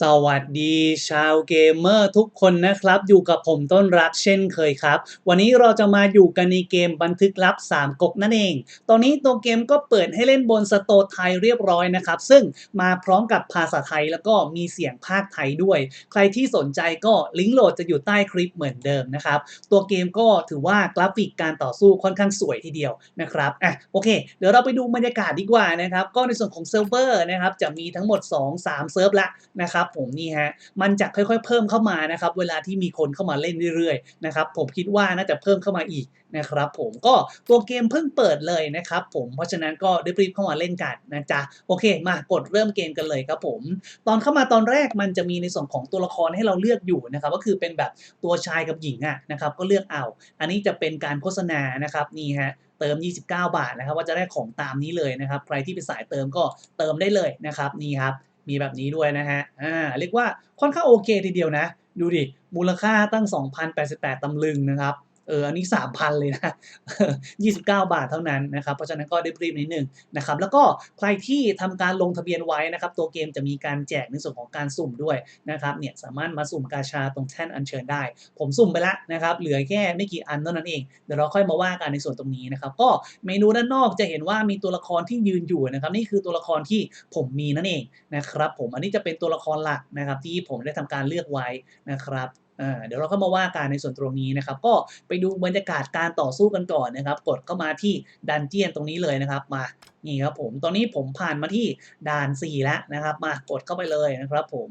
สวัสดีชาวเกมเมอร์ทุกคนนะครับ อยู่กับผมต้นรักเช่นเคยครับ วันนี้เราจะมาอยู่กันในเกมบันทึกลับ 3ก๊กนั่นเอง ตอนนี้ตัวเกมก็เปิดให้เล่นบนสโตไทยเรียบร้อยนะครับ ซึ่งมาพร้อมกับภาษาไทยแล้วก็มีเสียงภาคไทยด้วย ใครที่สนใจก็ลิงก์โหลดจะอยู่ใต้คลิปเหมือนเดิมนะครับ ตัวเกมก็ถือว่ากราฟิกการต่อสู้ค่อนข้างสวยทีเดียวนะครับอะโอเค เดี๋ยวเราไปดูบรรยากาศดีกว่านะครับก็ในส่วนของเซิร์ฟเวอร์นะครับจะมีทั้งหมด 2-3 เซิร์ฟละนะครับครับผมนี่ฮะมันจะค่อยๆ เพิ่มเข้ามานะครับเวลาที่มีคนเข้ามาเล่นเรื่อยๆนะครับผมคิดว่าน่าจะเพิ่มเข้ามาอีกนะครับผมก็ตัวเกมเพิ่งเปิดเลยนะครับผมเพราะฉะนั้นก็รีบๆเข้ามาเล่นกันนะจ๊ะโอเคมากดเริ่มเกมกันเลยครับผม ตอนเข้ามาตอนแรกมันจะมีในส่วนของตัวละครให้เราเลือกอยู่นะครับก็คือเป็นแบบตัวชายกับหญิงอะนะครับก็เลือกเอา อันนี้จะเป็นการโฆษณานะครับนี่ฮะเติม 29 บาทนะครับว่าจะได้ของตามนี้เลยนะครับ ใครที่เป็นสายเติมก็เติมได้เลยนะครับนี่ครับ มีแบบนี้ด้วยนะฮะอ่าเรียกว่าค่อนข้างโอเคทีเดียวนะ ดูดิ มูลค่าตั้ง 2,088 ตำลึงนะครับ เอออันนี้ 3,000 เลยนะ29 บาทเท่านั้นนะครับ เพราะฉะนั้นก็ได้รีบนิดนึงนะครับแล้วก็ใครที่ทำการลงทะเบียนไว้นะครับ ตัวเกมจะมีการแจกในส่วนของการสุ่มด้วยนะครับเนี่ยสามารถมาสุ่มกาชาตรงแท่นอัญเชิญได้ ผมสุ่มไปแล้วนะครับ เหลือแค่ไม่กี่อันเท่านั้นเองเดี๋ยวเราค่อยมาว่ากันในส่วนตรงนี้นะครับ ก็เมนูด้านนอกจะเห็นว่ามีตัวละครที่ยืนอยู่นะครับ นี่คือตัวละครที่ผมมีนั่นเองนะครับ ผมอันนี้จะเป็นตัวละครหลักนะครับ ที่ผมได้ทำการเลือกไว้นะครับ เดี๋ยวเราก็มาว่าการในส่วนตรงนี้นะครับ ก็ไปดูบรรยากาศการต่อสู้กันก่อนนะครับ กดเข้ามาที่ดันเจียนตรงนี้เลยนะครับ มา นี่ครับผม ตอนนี้ผมผ่านมาที่ด่าน 4 แล้วนะครับ มากดเข้าไปเลยนะครับผม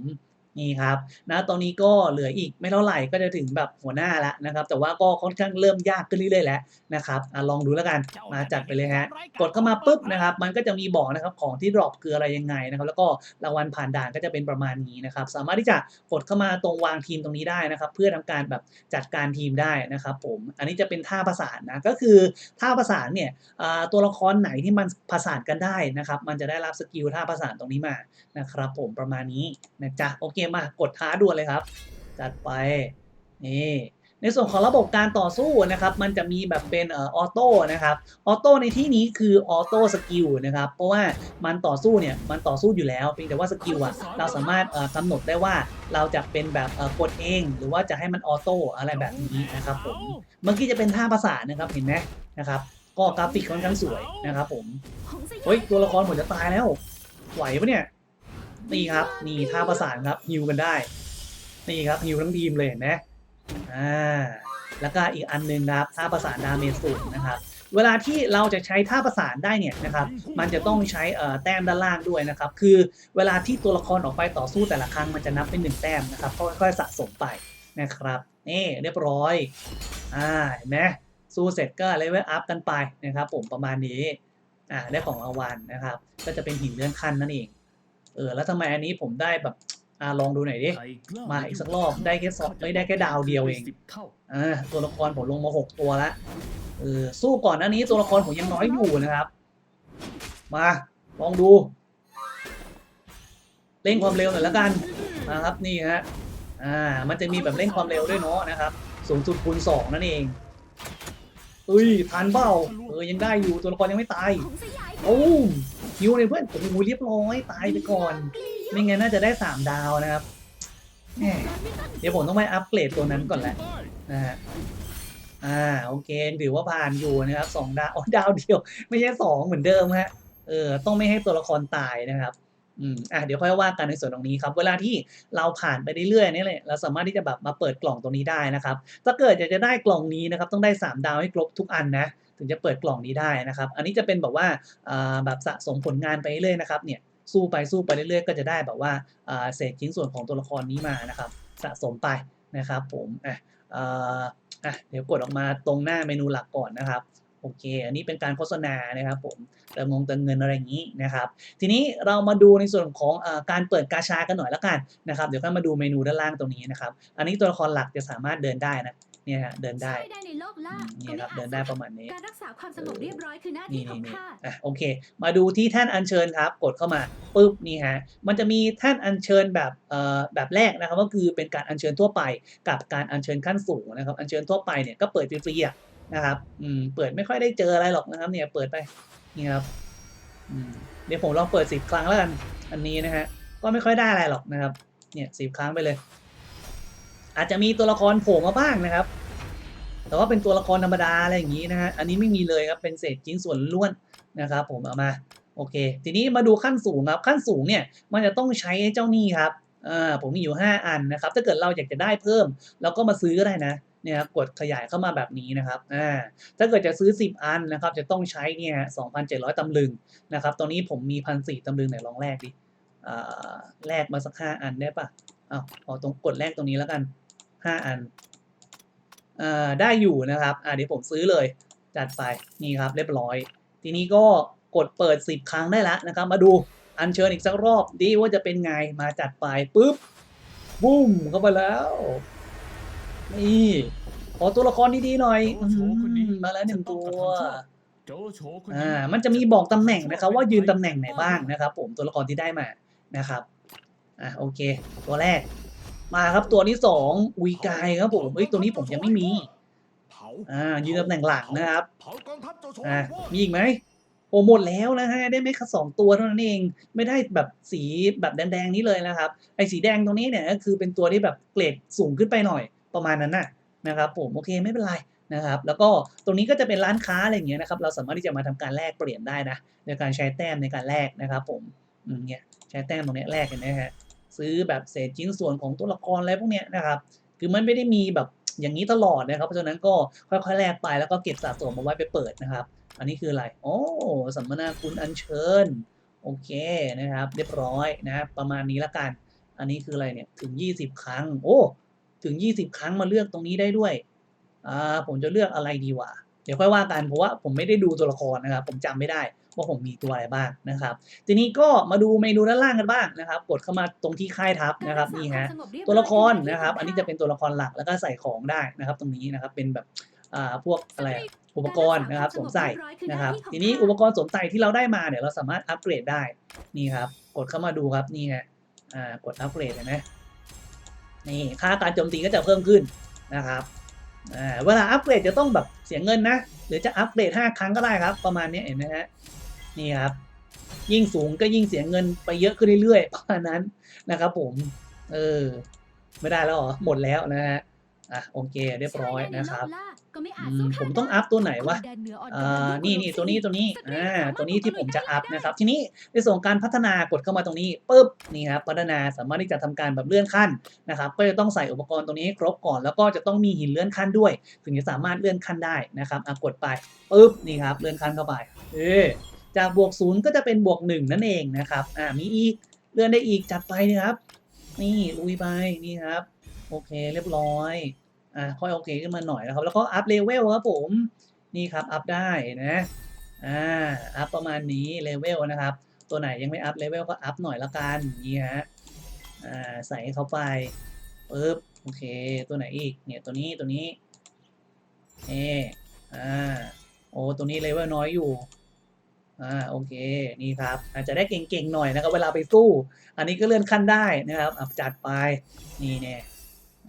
นี่ครับนะตอนนี้ก็เหลืออีกไม่เท่าไหร่ก็จะถึงแบบหัวหน้าแล้วนะครับ แต่ว่าก็ค่อนข้างเริ่มยากขึ้นเรื่อยๆแล้วนะครับอลองดูแล้วกันมาจัดไปเลยฮะกดเข้ามาปุ๊บนะครับ มันก็จะมีบอกนะครับของที่ดรอปคืออะไรยังไงนะครับ แล้วก็รางวัลผ่านด่านก็จะเป็นประมาณนี้นะครับ สามารถที่จะกดเข้ามาตรงวางทีมตรงนี้ได้นะครับ เพื่อทำการแบบจัดการทีมได้นะครับผมอันนี้จะเป็นท่าประสานนะก็คือท่าประสานเนี่ยตัวละครไหนที่มันประสานกันได้นะครับ มันจะได้รับสกิลท่าประสานตรงนี้มานะครับ ผมประมาณนี้นะจ๊ะโอเคมากดท้าด่วนเลยครับ จัดไปนี่ในส่วนของระบบการต่อสู้นะครับ มันจะมีแบบเป็นออโต้นะครับออโต้ในที่นี้คือออโต้สกิลนะครับ เพราะว่ามันต่อสู้เนี่ยมันต่อสู้อยู่แล้วเพียงแต่ว่าสกิลอะเราสามารถเอ่อกำหนดได้ว่าเราจะเป็นแบบกดเอง หรือว่าจะให้มันออโต้อะไรแบบนี้นะครับผมเมื่อกี้จะเป็นท่าประสานนะครับเห็นไหมนะครับ ก็กราฟิกค่อนข้างสวยนะครับผมเฮ้ยตัวละครผมจะตายแล้ว ไหวปะเนี่ย นี่ครับนี่ท่าประสานครับฮิวกันได้ นี่ครับฮิวทั้งทีมเลยเห็นไหมอ่าแล้วก็อีกอันหนึงครับท่าประสานดาเมจสูงนะครับเวลาที่เราจะใช้ท่าประสานได้เนี่ยนะครับมันจะต้องใช้แต้มด้านล่างด้วยนะครับคือเวลาที่ตัวละครออกไปต่อสู้แต่ละครั้งมันจะนับเป็นหนึ่งแต้มนะครับค่อยๆสะสมไปนะครับนี่เรียบร้อยอ่าเห็นไหมสู้เสร็จก็เลเวลอัพกันไปนะครับผมประมาณนี้อ่าได้ของรางวัลนะครับ ก็จะเป็นหินเลื่อนขั้นนั่นเอง เออแล้วทำไมอันนี้ผมได้แบบอ่าลองดูหน่อยดิมาอีกสักรอบได้แค่สองไม่ได้แค่ดาวเดียวเองอ่าตัวละครผมลงมาหกตัวละเออสู้ก่อนหน้านี้ตัวละครผมยังน้อยอยู่นะครับ มาลองดูเร่งความเร็วหน่อยแล้วกันนะครับนี่ฮะอ่ามันจะมีแบบเร่งความเร็วด้วยเนาะนะครับ สูงสุดคูณสองนั่นเองเอ้ยทันเปล่าเออยังได้อยู่ตัวละครยังไม่ตายโอ้ มฮิวเลยเพื่อนโอ้โหเรียบร้อยตายไปก่อน ไม่งั้นน่าจะได้สามดาวนะครับเดี๋ยวผมต้องไปอัปเกรดตัวนั้นก่อนแหละนะฮะอ่าโอเคถือว่าผ่านอยู่นะครับสองดาวอ๋อดาวเดียว ไม่ใช่สองเหมือนเดิมฮะเออต้องไม่ให้ตัวละครตายนะครับอืมอะเดี๋ยวค่อยว่ากันในส่วนตรงนี้ครับ เวลาที่เราผ่านไปเรื่อยๆนี่แหละเราสามารถที่จะแบบมาเปิดกล่องตรงนี้ได้นะครับ ถ้าเกิดอยากจะได้กล่องนี้นะครับ ต้องได้ 3 ดาวให้ครบทุกอันนะ ถึงจะเปิดกล่องนี้ได้นะครับ อันนี้จะเป็นแบบว่าแบบสะสมผลงานไปเรื่อยๆนะครับเนี่ยสู้ไปสู้ไปเรื่อยๆ ก็จะได้แบบว่าเศษชิ้นส่วนของตัวละครนี้มานะครับ สะสมไปนะครับผมอะอะเดี๋ยวกดออกมาตรงหน้าเมนูหลักก่อนนะครับโอเค อันนี้เป็นการโฆษณานะครับผมเติมงงเติมเงินอะไรอย่างนี้นะครับ ทีนี้เรามาดูในส่วนของอการเปิดกาชากันหน่อยละกันนะครับ เดี๋ยวค่อมาดูเมนูด้านล่างตรงนี้นะครับ อันนี้ตัวละครหลักจะสามารถเดินได้นะ เนี่ยฮะเดินได้ช่วยได้ในโลกล่าอืมเนี่ยครับเดินได้ประมาณนี้ การรักษาความสงบเรียบร้อยคือหน้านี่ที่ของนี่นี่ข้า อะโอเค มาดูที่แท่นอัญเชิญครับ กดเข้ามาปุ๊บนี่ฮะมันจะมีแท่นอัญเชิญแบบเอ่อแบบแรกนะครับก็คือเป็นการอัญเชิญทั่วไปกับการอัญเชิญขั้นสูงนะครับอัญเชิญทั่วไปเนี่ยก็เปิดฟรีๆอะนะครับอืมเปิดไม่ค่อยได้เจออะไรหรอกนะครับเนี่ยเปิดไปนี่ครับอืมเดี๋ยวผมลองเปิดสิบครั้งแล้วกันอันนี้นะฮะก็ไม่ค่อยได้อะไรหรอกนะครับเนี่ยสิบครั้งไปเลย อาจจะมีตัวละครโผล่มาบ้างนะครับ แต่ว่าเป็นตัวละครธรรมดาอะไรอย่างนี้นะฮะอันนี้ไม่มีเลยครับเป็นเศษชิ้นส่วนล้วนนะครับ ผมเอามาโอเค ทีนี้มาดูขั้นสูงครับ ขั้นสูงเนี่ยมันจะต้องใช้เจ้านี่ครับอ่าผมมีอยู่ 5 อันนะครับ ถ้าเกิดเราอยากจะได้เพิ่มเราก็มาซื้อก็ได้นะเนี่ยครับกดขยายเข้ามาแบบนี้นะครับอ่าถ้าเกิดจะซื้อ 10 อันนะครับ จะต้องใช้เนี่ย2,700 ตำลึงนะครับ ตอนนี้ผมมี1,400ตำลึงไหนลองแลกดิอ่าแลกมาสัก 5 อันได้ปะอ้าวเอาตรงกดแลกตรงนี้แล้วกัน 5อันอ่าได้อยู่นะครับอ่าเดี๋ยวผมซื้อเลย จัดไปนี่ครับเรียบร้อย ทีนี้ก็กดเปิด 10 ครั้งได้แล้วนะครับ มาดูอัญเชิญอีกสักรอบดีว่าจะเป็นไงมาจัดไปปุ๊บบุ้มเข้าไปแล้วนี่ขอตัวละครดีๆหน่อยมาแล้วหนึ่งตัวอ่ามันจะมีบอกตำแหน่งนะครับ ว่ายืนตำแหน่งไหนบ้างนะครับ ผมตัวละครที่ได้มานะครับอะโอเค ตัวแรก มาครับตัวที่สองอุยกายครับผมเฮ้ยตัวนี้ผมยังไม่มีอ่ายืนตำแหน่งหลังนะครับเผากองทัพโจโฉอะโว้ยมีอีกไหมโอ้หมดแล้วนะฮะได้ไม่แค่สองตัวเท่านั้นเองไม่ได้แบบสีแบบแดงๆนี้เลยนะครับไอ้สีแดงตรงนี้เนี่ยก็คือเป็นตัวที่แบบเกรดสูงขึ้นไปหน่อยประมาณนั้นน่ะนะครับผมโอเคไม่เป็นไรนะครับแล้วก็ตรงนี้ก็จะเป็นร้านค้าอะไรอย่างเงี้ยนะครับเราสามารถที่จะมาทำการแลกเปลี่ยนได้นะในการใช้แต้มในการแลกนะครับผมอืมเนี่ยใช้แต้มตรงนี้แลกกันนะฮะ ซื้อแบบเศษชิ้นส่วนของตัวละครอะไรพวกเนี้ยนะครับ คือมันไม่ได้มีแบบอย่างนี้ตลอดนะครับ เพราะฉะนั้นก็ค่อยๆแลกไปแล้วก็เก็บสะสมมาไว้ไปเปิดนะครับ อันนี้คืออะไร โอ้สัมมนาคุณอัญเชิญ โอเคนะครับ เรียบร้อยนะประมาณนี้ละกัน อันนี้คืออะไรเนี่ยถึง 20 ครั้ง โอ้ถึง 20 ครั้งมาเลือกตรงนี้ได้ด้วยอ่าผมจะเลือกอะไรดีวะเดี๋ยวค่อยว่ากันเพราะว่าผมไม่ได้ดูตัวละครนะครับ ผมจำไม่ได้ ว่าผมมีตัวอะไรบ้างนะครับ ทีนี้ก็มาดูเมนูด้านล่างกันบ้างนะครับ กดเข้ามาตรงที่ค่ายทัพนะครับนี่ฮะตัวละครนะครับ อันนี้จะเป็นตัวละครหลักแล้วก็ใส่ของได้นะครับ ตรงนี้นะครับเป็นแบบอ่าพวกอะไรอะอุปกรณ์นะครับสวมใส่นะครับ ทีนี้อุปกรณ์สวมใส่ที่เราได้มาเนี่ยเราสามารถอัปเกรดได้นี่ครับ กดเข้ามาดูครับนี่ฮะอ่ากดอัปเกรดเห็นไหมนี่ค่าการโจมตีก็จะเพิ่มขึ้นนะครับอ่าเวลาอัปเกรดจะต้องแบบเสียเงินนะ หรือจะอัปเกรดห้าครั้งก็ได้ครับ ประมาณนี้เห็นไหมฮะ นี่ครับ ยิ่งสูงก็ยิ่งเสียเงินไปเยอะขึ้นเรื่อยๆประมาณนั้นนะครับ ผม เออ ไม่ได้แล้วเหรอหมดแล้วนะฮะอะโอเคเรียบร้อยนะครับอืมผมต้องอัพตัวไหนวะอ่านี่นี่ตัวนี้ตัวนี้อ่าตัวนี้ที่ผมจะอัพนะครับ ทีนี้ในส่วนของการพัฒนากดเข้ามาตรงนี้ปุ๊บนี่ครับพัฒนาสามารถที่จะทำการแบบเลื่อนขั้นนะครับ ก็จะต้องใส่อุปกรณ์ตรงนี้ให้ครบก่อน แล้วก็จะต้องมีหินเลื่อนขั้นด้วย ถึงจะสามารถเลื่อนขั้นได้นะครับอะกดไปปุ๊บนี่ครับเลื่อนขั้นเข้าไป เออ จากบวกศูนย์ก็จะเป็นบวกหนึ่งนั่นเองนะครับอ่ามีอีกเลื่อนได้อีกจัดไปนะครับ นี่ลุยไปนี่ครับ โอเคเรียบร้อยอ่าค่อยโอเคขึ้นมาหน่อยนะครับ แล้วก็อัพเลเวลครับผมนี่ครับอัพได้นะอ่าอัพประมาณนี้เลเวลนะครับ ตัวไหนยังไม่อัพเลเวลก็อัพหน่อยละกันนี่ฮะอ่าใส่เข้าไปปึ๊บโอเค ตัวไหนอีกเนี่ยตัวนี้ตัวนี้เออ่าโอ้ตัวนี้เลเวลน้อยอยู่ อ่าโอเคนี่ครับอาจจะได้เก่งๆหน่อยนะครับเวลาไปสู้ อันนี้ก็เลื่อนขั้นได้นะครับอัพจัดไปนี่เนี่ย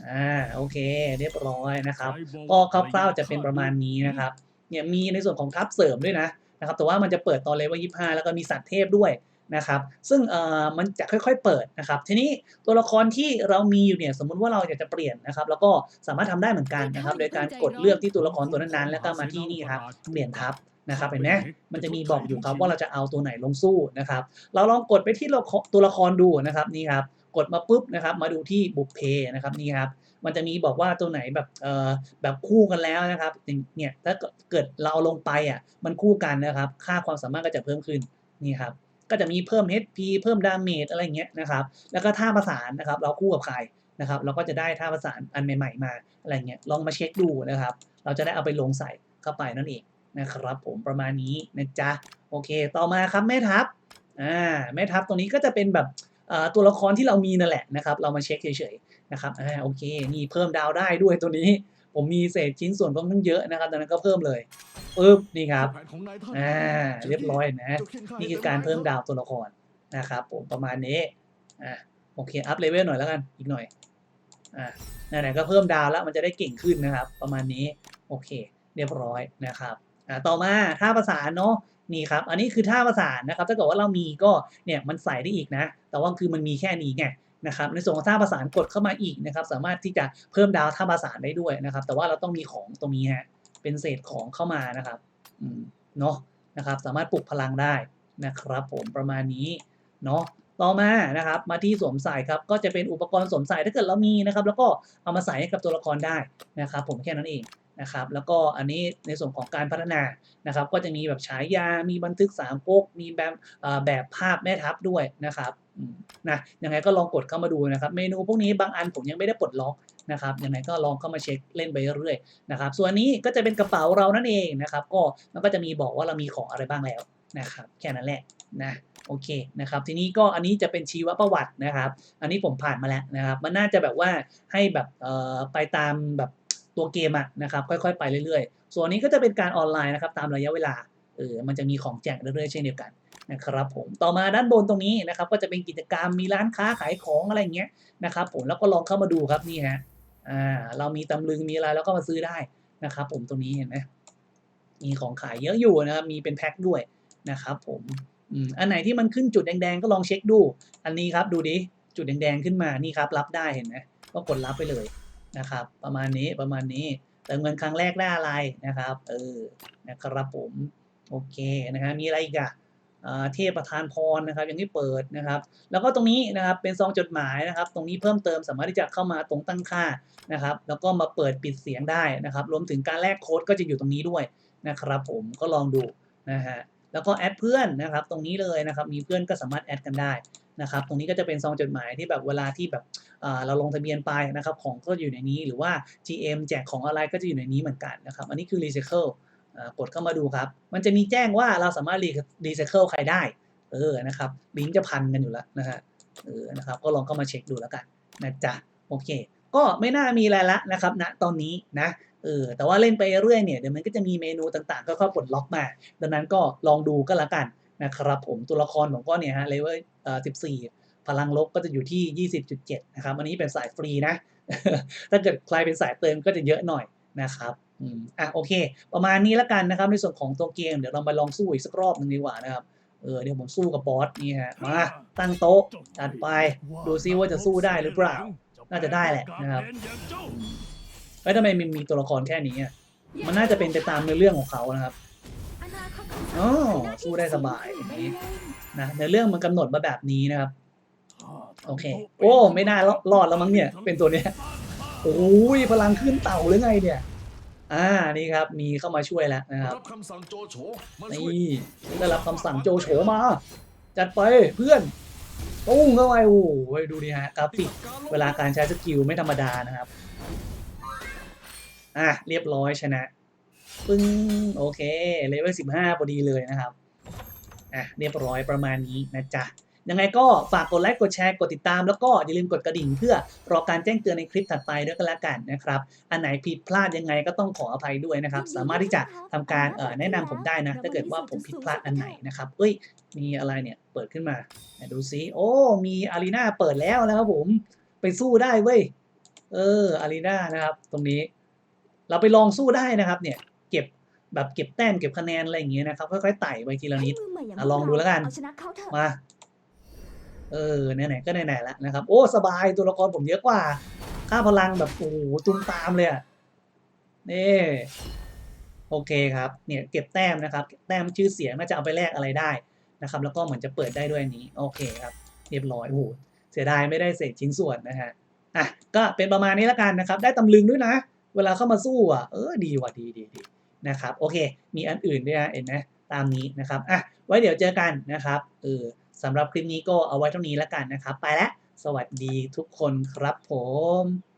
อ่าโอเค เรียบร้อยนะครับ ก็คร่าวๆจะเป็นประมาณนี้นะครับเนี่ยมีในส่วนของทัพเสริมด้วยนะนะครับแต่ว่ามันจะเปิดตอนเลเวล25แล้วก็มีสัตว์เทพด้วย นะครับ ซึ่งเอ่อมันจะค่อยๆ เปิดนะครับ ทีนี้ตัวละครที่เรามีอยู่เนี่ยสมมุติว่าเราอยากจะเปลี่ยนนะครับ แล้วก็สามารถทำได้เหมือนกันนะครับ โดยการกดเลือกที่ตัวละครตัวนั้นๆ แล้วก็มาที่นี่ครับเปลี่ยนทัพนะครับเห็นไหมมันจะมีบอกอยู่ครับว่าเราจะเอาตัวไหนลงสู้นะครับ เราลองกดไปที่ตัวละครดูนะครับนี่ครับกดมาปุ๊บนะครับ มาดูที่บุพเพนะครับนี่ครับมันจะมีบอกว่าตัวไหนแบบเอ่อแบบคู่กันแล้วนะครับเนี่ยถ้าเกิดเราเอาลงไปอะมันคู่กันนะครับ ค่าความสามารถก็จะเพิ่มขึ้นนี่ครับ ก็จะมีเพิ่ม HP เพิ่มดาเมจอะไรเงี้ยนะครับ แล้วก็ท่าประสานนะครับ เราคู่กับใครนะครับ เราก็จะได้ท่าประสานอันใหม่ ๆ มาอะไรเงี้ย ลองมาเช็คดูนะครับ เราจะได้เอาไปลงใส่เข้าไปนั่นเองนะครับผมประมาณนี้นะจ๊ะ โอเค ต่อมาครับแม่ทัพ อ่า แม่ทัพตรงนี้ก็จะเป็นแบบตัวละครที่เรามีนั่นแหละนะครับ เรามาเช็คเฉยๆนะครับ อ่า โอเค นี่เพิ่มดาวได้ด้วยตัวนี้ ผมมีเศษชิ้นส่วนค่อนข้างเยอะนะครับดังนั้นก็เพิ่มเลยปึ๊บนี่ครับอ่าเรียบร้อยนะ นี่คือการเพิ่มดาวตัวละครนะครับผมประมาณนี้อ่าโอเคอัพเลเวลหน่อยแล้วกันอีกหน่อยอ่าไหนๆก็เพิ่มดาวแล้วมันจะได้เก่งขึ้นนะครับ ประมาณนี้โอเค เรียบร้อยนะครับอ่าต่อมาท่าประสานเนาะนี่ครับ อันนี้คือท่าประสานนะครับ ถ้าเกิดว่าเรามีก็เนี่ยมันใส่ได้อีกนะ แต่ว่าคือมันมีแค่นี้ไง นะครับในส่วนของท่าประสานกดเข้ามาอีกนะครับ สามารถที่จะเพิ่มดาวท่าประสานได้ด้วยนะครับ แต่ว่าเราต้องมีของตรงนี้ฮะเป็นเศษของเข้ามานะครับอืมเนาะนะครับ สามารถปลุกพลังได้นะครับ ผมประมาณนี้เนาะต่อมานะครับ มาที่สวมใส่ครับก็จะเป็นอุปกรณ์สวมใส่ถ้าเกิดเรามีนะครับ แล้วก็เอามาใส่ให้กับตัวละครได้นะครับ ผมแค่นั้นเอง นะครับ แล้วก็อันนี้ในส่วนของการพัฒนานะครับ ก็จะมีแบบฉายา มีบันทึกสามก๊ก มีแบบแบบภาพแม่ทัพด้วยนะครับนะยังไงก็ลองกดเข้ามาดูนะครับ เมนูพวกนี้บางอันผมยังไม่ได้ปลดล็อกนะครับยังไงก็ลองเข้ามาเช็คเล่นไปเรื่อยๆนะครับ ส่วนนี้ก็จะเป็นกระเป๋าเรานั่นเองนะครับ ก็มันก็จะมีบอกว่าเรามีของอะไรบ้างแล้วนะครับ แค่นั้นแหละนะโอเคนะครับ ทีนี้ก็อันนี้จะเป็นชีวประวัตินะครับ อันนี้ผมผ่านมาแล้วนะครับ มันน่าจะแบบว่าให้แบบไปตามแบบ ตัวเกมอะนะครับค่อยๆไปเรื่อยๆ ส่วนนี้ก็จะเป็นการออนไลน์นะครับตามระยะเวลาเออมันจะมีของแจกเรื่อยๆเช่นเดียวกันนะครับผมต่อมาด้านบนตรงนี้นะครับก็จะเป็นกิจกรรมมีร้านค้าขายของอะไรเงี้ยนะครับผมแล้วก็ลองเข้ามาดูครับนี่ฮะอ่าเรามีตำลึงมีอะไรแล้วก็มาซื้อได้นะครับผมตรงนี้เห็นไหมมีของขายเยอะอยู่นะครับมีเป็นแพ็คด้วยนะครับผมอืมอันไหนที่มันขึ้นจุดแดงๆก็ลองเช็คดู อันนี้ครับดูดิจุดแดงๆขึ้นมานี่ครับรับได้เห็นไหมก็กดรับไปเลย นะครับ ประมาณนี้ประมาณนี้เติมเงินครั้งแรกได้อะไรนะครับเออนะครับผมโอเคนะฮะมีอะไรอีกอะอ่าเทพประธานพรนะครับอย่างที่เปิดนะครับ แล้วก็ตรงนี้นะครับเป็นซองจดหมายนะครับ ตรงนี้เพิ่มเติมสามารถที่จะเข้ามาตรงตั้งค่านะครับ แล้วก็มาเปิดปิดเสียงได้นะครับ รวมถึงการแลกโค้ดก็จะอยู่ตรงนี้ด้วยนะครับ ผมก็ลองดูนะฮะแล้วก็แอดเพื่อนนะครับ ตรงนี้เลยนะครับ มีเพื่อนก็สามารถแอดกันได้ นะครับตรงนี้ก็จะเป็นซองจดหมายที่แบบเวลาที่แบบเราลงทะเบียนไปนะครับของก็อยู่ในนี้หรือว่า GM แจกของอะไรก็จะอยู่ในนี้เหมือนกันนะครับอันนี้คือ Recycle กดเข้ามาดูครับ มันจะมีแจ้งว่าเราสามารถ Recycle ใครได้เออนะครับลิงก์จะพันกันอยู่แล้วนะฮะเออนะครับก็ลองเข้ามาเช็คดูแล้วกันนะจ๊ะโอเค ก็ไม่น่ามีอะไรละนะครับณตอนนี้นะเออแต่ว่าเล่นไปเรื่อยเนี่ยเดี๋ยวมันก็จะมีเมนูต่างๆก็ค่อยปลดล็อกมา ดังนั้นก็ลองดูก็แล้วกัน นะครับผมตัวละครผมก็เนี่ยฮะเลเวลเอ่อ14พลังลบก็จะอยู่ที่ 20.7 นะครับ อันนี้เป็นสายฟรีนะ ถ้าเกิดใครเป็นสายเติมก็จะเยอะหน่อยนะครับอืมอะโอเค ประมาณนี้แล้วกันนะครับ ในส่วนของตัวเกม เดี๋ยวเรามาลองสู้อีกสักรอบหนึ่งดีกว่านะครับ เออเดี๋ยวผมสู้กับบอสนี่ฮะ มา ตั้งโต๊ะจัดไป ดูซิว่าจะสู้ได้หรือเปล่า น่าจะได้แหละนะครับเอ้ยทำไมมันมีตัวละครแค่นี้อะมันน่าจะเป็นไปตามเนื้อเรื่องของเขานะครับ อ๋อสู้ได้สบายนี้ไปเนะในเรื่องมันกำหนดมาแบบนี้นะครับ โอเค โอ้ไม่น่ารอดแล้วมั้งเนี่ย เป็นตัวเนี้ยโอ้ยพลังขึ้นเต่าหรือไงเนี่ย อ่านี่ครับมีเข้ามาช่วยแล้วนะครับนี่ได้รับคำสั่งโจโฉมา จัดไปเพื่อนตุ้งเข้าไปโอ้โหดูดิฮะกราฟิกเวลาการใช้สกิลไม่ธรรมดานะครับ อะเรียบร้อยชนะ ปึ้งโอเคเลเวลสิบห้าพอดีเลยนะครับอะเรียบร้อยประมาณนี้นะจ๊ะยังไงก็ฝากกดไลค์กดแชร์กดติดตาม แล้วก็อย่าลืมกดกระดิ่งเพื่อรอการแจ้งเตือนในคลิปถัดไปด้วยกันละกันนะครับ อันไหนผิดพลาดยังไงก็ต้องขออภัยด้วยนะครับ สามารถที่จะทำการแนะนำผมได้นะ ถ้าเกิดว่าผมผิดพลาดอันไหนนะครับเอ้ย มีอะไรเนี่ยเปิดขึ้นมาดูซิโอ้มีอารีนาเปิดแล้วนะครับผมไปสู้ได้เว้ยเอออารีนานะครับ ตรงนี้ เราไปลองสู้ได้นะครับเนี่ย แบบเก็บแต้มเก็บคะแนนอะไรอย่างเงี้ยนะครับค่อยๆไต่ไปทีละนิดให้มือใหม่ย่าอะลองดูแล้วกันเอาชนะเขาเถอะ มาเออไหนๆก็ไหนๆแล้วนะครับ โอ้สบายตัวละครผมเยอะกว่า ค่าพลังแบบโอ้โหตุ้มตามเลยอะนี่โอเคครับเนี่ยเก็บแต้มนะครับแต้มชื่อเสียงน่าจะเอาไปแลกอะไรได้นะครับ แล้วก็เหมือนจะเปิดได้ด้วยอันนี้โอเคครับ เรียบร้อยโอ้โหเสียดายไม่ได้เศษชิ้นส่วนนะฮะอะก็เป็นประมาณนี้แล้วกันนะครับ ได้ตำลึงด้วยนะ เวลาเข้ามาสู้อะเออดีว่ะดีดีดี นะครับโอเค มีอันอื่นด้วยนะเห็นไหมตามนี้นะครับอะไว้เดี๋ยวเจอกันนะครับเออสำหรับคลิปนี้ก็เอาไว้เท่านี้แล้วกันนะครับ ไปแล้วสวัสดีทุกคนครับผม